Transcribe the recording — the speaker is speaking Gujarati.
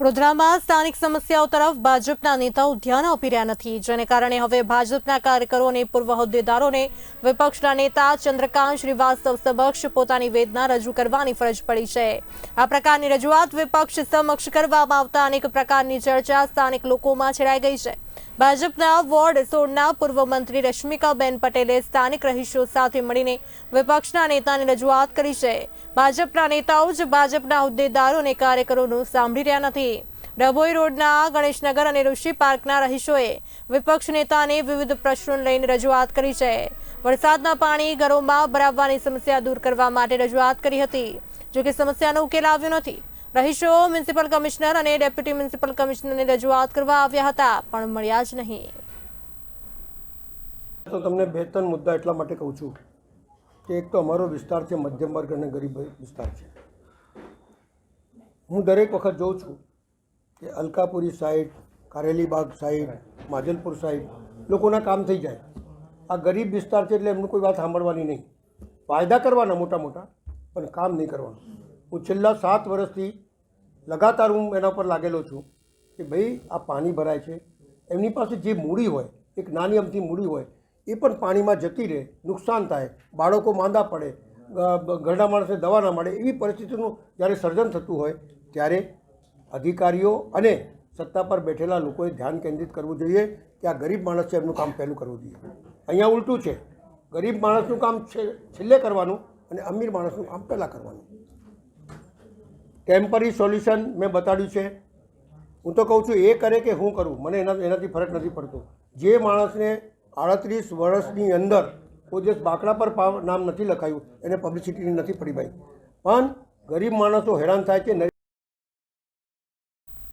વડોદરામાં સ્થાનિક સમસ્યાઓ તરફ ભાજપના નેતાઓ ધ્યાન આપી રહ્યા નથી. જેને કારણે હવે ભાજપના કાર્યકરો અને પૂર્વ હોદ્દેદારોને વિપક્ષના નેતા ચંદ્રકાંત શ્રીવાસ્તવ સમક્ષ પોતાની વેદના રજૂ કરવાની ફરજ પડી છે. આ પ્રકારની રજૂઆત વિપક્ષ સમક્ષ કરવામાં આવતા અનેક પ્રકારની ચર્ચા સ્થાનિક લોકોમાં છેડાઈ ગઈ છે. ભાજપના વોર્ડ સોળના પૂર્વ મંત્રી રશ્મિકાબેન પટેલે સ્થાનિક રહીશો સાથે મળીને વિપક્ષના નેતાની રજૂઆત કરી છે. ભાજપના નેતાઓ જ ભાજપના હોદ્દેદારો અને કાર્યકરોનું સાંભળી રહ્યા નથી. ડભોઈ રોડના ગણેશનગર અને ઋષિ પાર્કના રહીશોએ વિપક્ષ નેતાને વિવિધ પ્રશ્નો લઈને રજૂઆત કરી છે. વરસાદના પાણી ઘરોમાં ભરાવવાની સમસ્યા દૂર કરવા માટે રજૂઆત કરી હતી. જોકે સમસ્યાનો ઉકેલ આવ્યો નથી. રહીશો, મ્યુનિસિપલ કમિશનર અને ડેપ્યુટી મ્યુનિસિપલ કમિશનરને રજૂઆત કરવા આવ્યા હતા, પણ મળ્યા જ નહીં. તો તમને બે ત્રણ મુદ્દા એટલા માટે કહું છું કે એક તો અમારો વિસ્તાર છે, મધ્યમ વર્ગ અને ગરીબ વિસ્તાર છે. હું દરેક વખત જોઉં છું કે Alkapuri side Karelibagh side, Majalpur side લોકોના કામ થઈ જાય. આ ગરીબ વિસ્તાર છે એટલે એમનું કોઈ વાત સાંભળવાની નહીં. વાયદા કરવાના મોટા મોટા પણ કામ નહીં કરવાનું. હું છેલ્લા સાત વર્ષથી લગાતાર હું એના પર લાગેલો છું કે ભાઈ આ પાણી ભરાય છે. એમની પાસે જે મૂડી હોય, એક નાની અમથી મૂડી હોય, એ પણ પાણીમાં જતી રહે, નુકસાન થાય, બાળકો માંદા પડે ઘરડા માણસે દવા ના મળે એવી પરિસ્થિતિનું જ્યારે સર્જન થતું હોય, ત્યારે અધિકારીઓ અને સત્તા પર બેઠેલા લોકોએ ધ્યાન કેન્દ્રિત કરવું જોઈએ કે આ ગરીબ માણસ છે એમનું કામ પહેલું કરવું જોઈએ. અહીંયા ઉલટું છે, ગરીબ માણસનું કામ છેલ્લે કરવાનું અને અમીર માણસનું કામ પહેલાં કરવાનું. ટેમ્પરરી સોલ્યુશન મેં બતાડ્યું છે. હું તો કહું છું, એ કરે કે હું કરું? મને એના એનાથી ફરક નથી પડતો. જે માણસને આડત્રીસ વર્ષની અંદર કોઈ દિવસ બાકડા પર નામ નથી લખાયું, એને પબ્લિસિટી નથી પડી ભાઈ. પણ ગરીબ માણસો હેરાન થાય છે